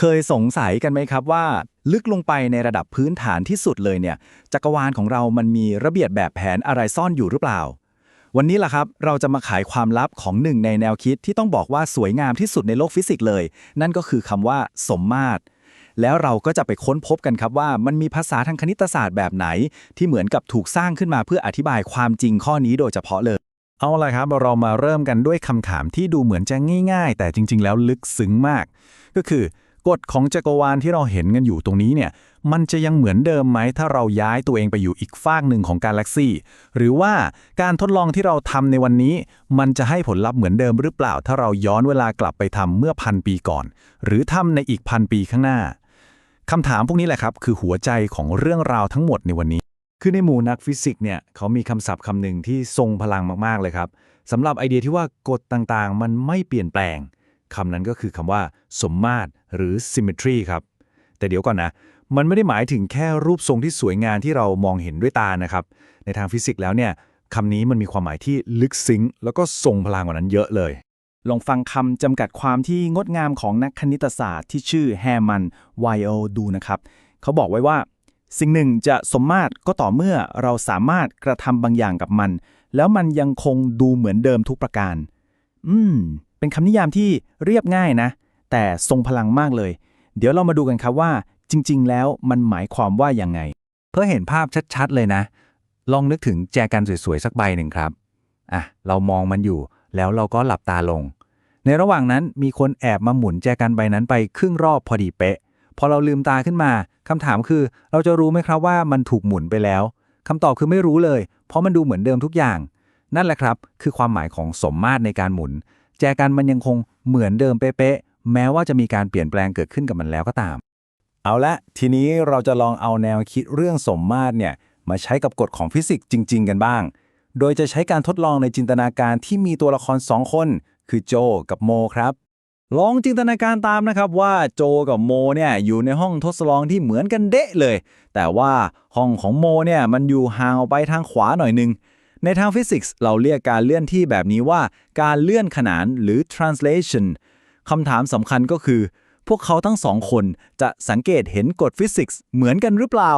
เคยสงสัยกันไหมครับว่า ลึกลงไปในระดับพื้นฐานที่สุดเลยเนี่ย จักรวาลของเรามันมีระเบียบแบบแผนอะไรซ่อนอยู่หรือเปล่า วันนี้ล่ะครับ เราจะมาขายความลับของหนึ่งในแนวคิดที่ต้องบอกว่าสวยงามที่สุดในโลกฟิสิกส์เลย นั่นก็คือคำว่า สมมาตรแล้วเราก็จะไปค้นพบกันครับว่ามันมีภาษาทางคณิตศาสตร์แบบไหน ที่เหมือนกับถูกสร้างขึ้นมาเพื่ออธิบายความจริงข้อนี้โดยเฉพาะเลย เอาละครับเรามาเริ่มกันด้วยคำถามที่ดูเหมือนจะง่าย ๆ แต่จริง ๆ แล้วลึกซึ้งมาก ก็คือ กฎของจักรวาลที่เราเห็นกันอยู่ตรงนี้เนี่ย มันจะยังเหมือนเดิมไหม ถ้าเราย้ายตัวเองไปอยู่อีกฟากหนึ่งของกาแล็กซี่ หรือว่าการทดลองที่เราทำในวันนี้ มันจะให้ผลลัพธ์เหมือนเดิมหรือเปล่า ถ้าเราย้อนเวลากลับไปทำเมื่อพันปีก่อน หรือทำในอีกพันปีข้างหน้าคำถามพวกนี้แหละครับ คือหัวใจของเรื่องราวทั้งหมดในวันนี้ คือในหมู่นักฟิสิกส์เนี่ยเขามีคำศัพท์คำหนึ่งที่ทรงพลังมากๆเลยครับสำหรับไอเดียที่ว่ากฎต่างๆ มันไม่เปลี่ยนแปลง คำนั้นก็คือคำว่า สมมาตรหรือ symmetry ครับ แต่เดี๋ยวก่อนนะ มันไม่ได้หมายถึงแค่รูปทรงที่สวยงามที่เรามองเห็นด้วยตานะครับ ในทางฟิสิกส์แล้วเนี่ยคำนี้มันมีความหมายที่ลึกซึ้งแล้วก็ทรงพลังกว่านั้นเยอะเลย ลองฟังคำจำกัดความที่งดงามของนักคณิตศาสตร์ที่ชื่อแฮมันไวโอดูนะครับ เขาบอกไว้ว่า สิ่งหนึ่งจะสมมาตรก็ต่อเมื่อเราสามารถกระทำบางอย่างกับมัน แล้วมันยังคงดูเหมือนเดิมทุกประการ อืม เป็นคำนิยามที่เรียบง่ายนะ แต่ทรงพลังมากเลย เดี๋ยวเรามาดูกันครับว่า จริง ๆ แล้วมันหมายความว่ายังไง เพื่อเห็นภาพชัดๆ เลยนะ ลองนึกถึงแจกันสวยๆ สักใบหนึ่งครับอะเรามองมันอยู่ แล้วเราก็หลับตาลง ในระหว่างนั้นมีคนแอบมาหมุนแจกันใบนั้นไปครึ่งรอบพอดีเป๊ะ พอเราลืมตาขึ้นมาคำถามคือ เราจะรู้ไหมครับว่ามันถูกหมุนไปแล้วคำตอบคือไม่รู้เลย เพราะมันดูเหมือนเดิมทุกอย่าง นั่นแหละครับ คือความหมายของสมมาตรในการหมุน แจกันมันยังคงเหมือนเดิมเป๊ะๆแม้ว่าจะมีการเปลี่ยนแปลงเกิดขึ้นกับมันแล้วก็ตาม เอาละทีนี้เราจะลองเอาแนวคิดเรื่องสมมาตรเนี่ยมาใช้กับกฎของฟิสิกส์จริง ๆ กันบ้าง โดยจะใช้การทดลองในจินตนาการที่มีตัวละครสองคน คือโจกับโมครับ ลองจินตนาการตามนะครับว่าโจกับโมเนี่ยอยู่ในห้องทดลองที่เหมือนกันเดะเลย แต่ว่าห้องของโมเนี่ยมันอยู่ห่างออกไปทางขวาหน่อยนึง ในทางฟิสิกส์เราเรียกการเลื่อนที่แบบนี้ว่า การเลื่อนขนานหรือ translation คำถามสำคัญก็คือ พวกเขาทั้งสองคนจะสังเกตเห็นกฎฟิสิกส์เหมือนกันหรือเปล่า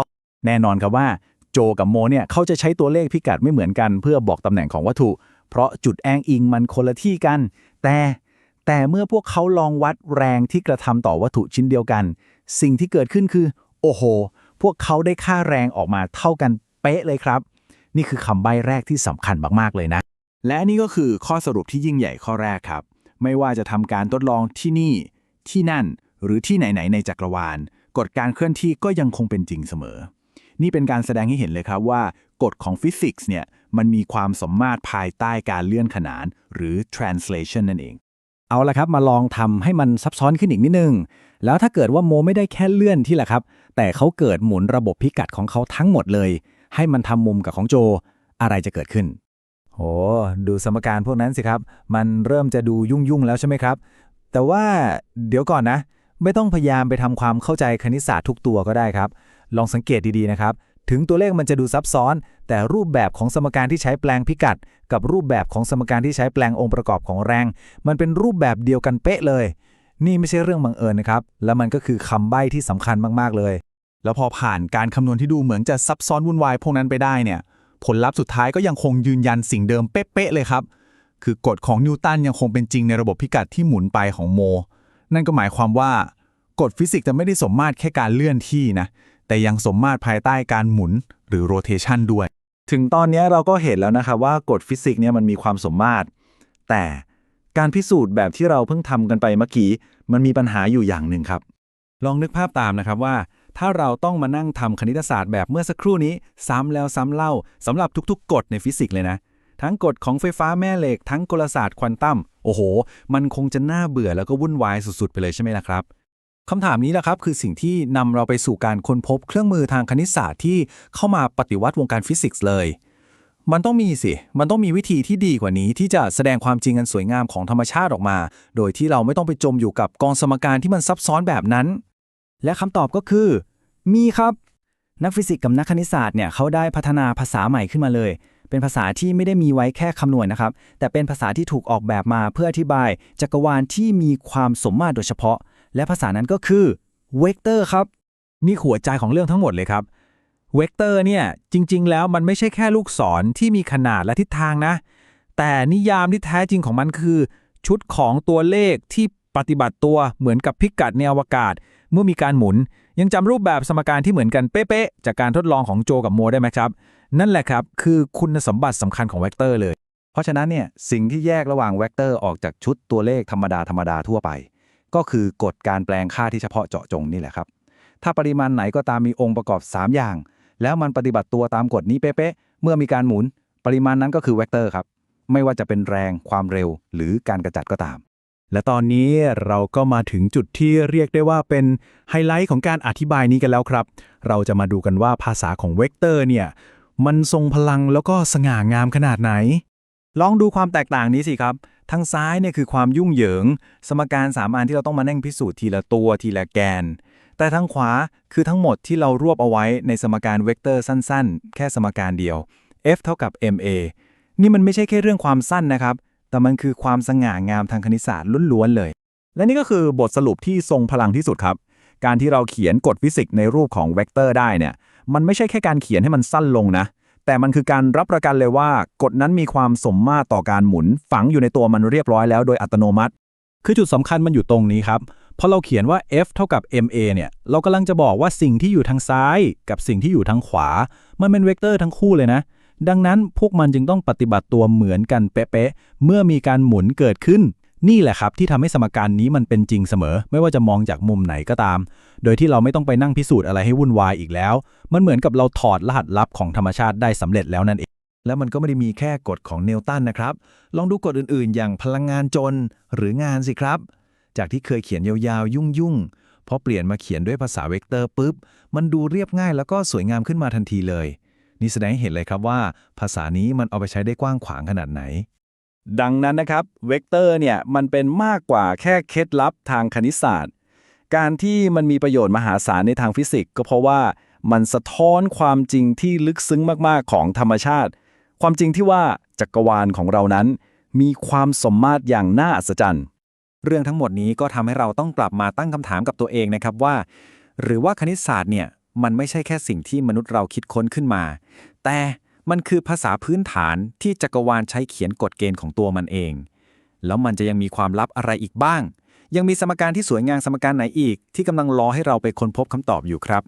แน่นอนครับว่า โจกับโมเนี่ยเขาจะใช้ตัวเลขพิกัดไม่เหมือนกัน เพื่อบอกตำแหน่งของวัตถุ เพราะจุดแองอิงมันคนละที่กัน แต่แต่เมื่อพวกเขาลองวัดแรงที่กระทำต่อวัตถุชิ้นเดียวกัน สิ่งที่เกิดขึ้นคือ โอ้โห พวกเขาได้ค่าแรงออกมาเท่ากันเป๊ะเลยครับ นี่คือคำใบ้แรกที่สำคัญมากๆเลยนะ และนี่ก็คือข้อสรุปที่ยิ่งใหญ่ข้อแรกครับ ไม่ว่าจะทำการทดลองที่นี่ ที่นั่น หรือที่ไหนๆในจักรวาล กฎการเคลื่อนที่ก็ยังคงเป็นจริงเสมอ นี่เป็นการแสดงให้เห็นเลยครับว่ากฎของฟิสิกส์เนี่ยมันมีความสมมาตรภายใต้การเลื่อนขนาน หรือ translation นั่นเอง เอาละครับมาลองทำให้มันซับซ้อนขึ้นอีกนิดนึง แล้วถ้าเกิดว่าโมไม่ได้แค่เลื่อนที่แหละครับ แต่เขาเกิดหมุนระบบพิกัดของเขาทั้งหมดเลย ให้มันทำมุมกับของโจอะไรจะเกิดขึ้น โห ดูสมการพวกนั้นสิครับ มันเริ่มจะดูยุ่งๆแล้วใช่ไหมครับ แต่ว่าเดี๋ยวก่อนนะ ไม่ต้องพยายามไปทำความเข้าใจคณิตศาสตร์ทุกตัวก็ได้ครับ ลองสังเกตดีๆนะครับ ถึงตัวเลขมันจะดูซับซ้อน แต่รูปแบบของสมการที่ใช้แปลงพิกัด กับรูปแบบของสมการที่ใช้แปลงองค์ประกอบของแรง มันเป็นรูปแบบเดียวกันเป๊ะเลย นี่ไม่ใช่เรื่องบังเอิญนะครับ และมันก็คือคำใบ้ที่สำคัญมากๆเลย แล้วพอผ่านการคำนวณที่ดูเหมือนจะซับซ้อนวุ่นวายพวกนั้นไปได้เนี่ย ผลลัพธ์สุดท้ายก็ยังคงยืนยันสิ่งเดิมเป๊ะๆเลยครับ คือกฎของนิวตันยังคงเป็นจริงในระบบพิกัดที่หมุนไปของโม นั่นก็หมายความว่ากฎฟิสิกส์จะไม่ได้สมมาตรแค่การเลื่อนที่นะ แต่ยังสมมาตรภายใต้การหมุนหรือ rotation ด้วย ถึงตอนนี้เราก็เห็นแล้วนะครับว่ากฎฟิสิกส์เนี่ยมันมีความสมมาตร แต่การพิสูจน์แบบที่เราเพิ่งทำกันไปเมื่อกี้ มันมีปัญหาอยู่อย่างหนึ่งครับ ลองนึกภาพตามนะครับว่า ถ้าเราต้องมานั่งทำคณิตศาสตร์แบบเมื่อสักครู่นี้ ซ้ำแล้วซ้ำเล่าสำหรับทุกๆ กฎในฟิสิกส์เลยนะ ทั้งกฎของไฟฟ้าแม่เหล็ก ทั้งกลศาสตร์ควอนตัม โอ้โห มันคงจะน่าเบื่อแล้วก็วุ่นวายสุดๆ ไปเลยใช่ไหมล่ะครับคำถามนี้แหละครับคือสิ่งที่นำเราไปสู่การค้นพบเครื่องมือทางคณิตศาสตร์ที่เข้ามาปฏิวัติวงการฟิสิกส์เลย มันต้องมีสิ มันต้องมีวิธีที่ดีกว่านี้ที่จะแสดงความจริงอันสวยงามของธรรมชาติออกมา โดยที่เราไม่ต้องไปจมอยู่กับกองสมการที่มันซับซ้อนแบบนั้น และคำตอบก็คือ มีครับ นักฟิสิกส์กับนักคณิตศาสตร์เนี่ยเขาได้พัฒนาภาษาใหม่ขึ้นมาเลย เป็นภาษาที่ไม่ได้มีไว้แค่คำนวณนะครับ แต่เป็นภาษาที่ถูกออกแบบมาเพื่ออธิบาย จักรวาลที่มีความสมมาตรโดยเฉพาะ และภาษานั้นก็คือเวกเตอร์ครับนี่หัวใจของเรื่องทั้งหมดเลยครับเวกเตอร์เนี่ยจริง ๆ แล้วมันไม่ใช่แค่ลูกศรที่มีขนาดและทิศทางนะ แต่นิยามที่แท้จริงของมันคือ ชุดของตัวเลขที่ปฏิบัติตัวเหมือนกับพิกัดในอวกาศ เมื่อมีการหมุน ยังจำรูปแบบสมการที่เหมือนกันเป๊ะๆจากการทดลองของโจกับโมได้ไหมครับ นั่นแหละครับคือคุณสมบัติสำคัญของเวกเตอร์เลย เพราะฉะนั้นเนี่ยสิ่งที่แยกระหว่างเวกเตอร์ออกจากชุดตัวเลขธรรมดาธรรมดาทั่วไป ก็คือกฎการแปลงค่าที่เฉพาะเจาะจงนี่แหละครับ ถ้าปริมาณไหนก็ตามมีองค์ประกอบ 3 อย่าง แล้วมันปฏิบัติตัวตามกฎนี้เป๊ะๆเมื่อมีการหมุน ปริมาณนั้นก็คือเวกเตอร์ครับไม่ว่าจะเป็นแรงความเร็วหรือการกระจัดก็ตาม และตอนนี้เราก็มาถึงจุดที่เรียกได้ว่าเป็นไฮไลท์ของการอธิบายนี้กันแล้วครับ เราจะมาดูกันว่าภาษาของเวกเตอร์เนี่ย มันทรงพลังแล้วก็สง่างามขนาดไหน ลองดูความแตกต่างนี้สิครับ ทางซ้ายเนี่ยคือความยุ่งเหยิง สมการสามอันที่เราต้องมานั่งพิสูจน์ทีละตัวทีละแกน แต่ทางขวาคือทั้งหมดที่เรารวบเอาไว้ในสมการเวกเตอร์สั้น ๆ แค่สมการเดียว f เท่ากับ ma นี่มันไม่ใช่แค่เรื่องความสั้นนะครับ แต่มันคือความสง่างามทางคณิตศาสตร์ล้วนๆเลย และนี่ก็คือบทสรุปที่ทรงพลังที่สุดครับ การที่เราเขียนกฎฟิสิกส์ในรูปของเวกเตอร์ได้เนี่ย มันไม่ใช่แค่การเขียนให้มันสั้นลงนะ แต่มันคือการรับประกันเลยว่ากฎนั้นมีความสมมาตรต่อการหมุน ฝังอยู่ในตัวมันเรียบร้อยแล้วโดยอัตโนมัติ คือจุดสำคัญมันอยู่ตรงนี้ครับพอเราเขียนว่า F เท่ากับ ma เนี่ย เรากำลังจะบอกว่าสิ่งที่อยู่ทางซ้าย กับสิ่งที่อยู่ทางขวา มันเป็นเวกเตอร์ทั้งคู่เลยนะ ดังนั้นพวกมันจึงต้องปฏิบัติตัวเหมือนกันเป๊ะๆเมื่อมีการหมุนเกิดขึ้น นี่แหละครับที่ทำให้สมการนี้มันเป็นจริงเสมอ ไม่ว่าจะมองจากมุมไหนก็ตาม โดยที่เราไม่ต้องไปนั่งพิสูจน์อะไรให้วุ่นวายอีกแล้ว มันเหมือนกับเราถอดรหัสลับของธรรมชาติได้สำเร็จแล้วนั่นเองแล้วมันก็ไม่ได้มีแค่กฎของนิวตันนะครับ ลองดูกฎอื่นๆ อย่างพลังงานจนหรืองานสิครับ จากที่เคยเขียนยาวๆ ยุ่งๆพอเปลี่ยนมาเขียนด้วยภาษาเวกเตอร์ปุ๊บ มันดูเรียบง่ายแล้วก็สวยงามขึ้นมาทันทีเลย นี่แสดงให้เห็นเลยครับว่า ภาษานี้มันเอาไปใช้ได้กว้างขวางขนาดไหน ดังนั้นนะครับเวกเตอร์เนี่ยมันเป็นมากกว่าแค่เคล็ดลับทางคณิตศาสตร์ การที่มันมีประโยชน์มหาศาลในทางฟิสิกส์ ก็เพราะว่ามันสะท้อนความจริงที่ลึกซึ้งมากๆของธรรมชาติ ความจริงที่ว่าจักรวาลของเรานั้น มีความสมมาตรอย่างน่าอัศจรรย์เรื่องทั้งหมดนี้ก็ทำให้เราต้องกลับมาตั้งคำถามกับตัวเองนะครับว่า หรือว่าคณิตศาสตร์เนี่ย มันไม่ใช่แค่สิ่งที่มนุษย์เราคิดค้นขึ้นมา แต่มันคือภาษาพื้นฐานที่จักรวาลใช้เขียนกฎเกณฑ์ของตัวมันเอง แล้วมันจะยังมีความลับอะไรอีกบ้าง ยังมีสมการที่สวยงามสมการไหนอีก ที่กำลังรอให้เราไปค้นพบคำตอบอยู่ครับ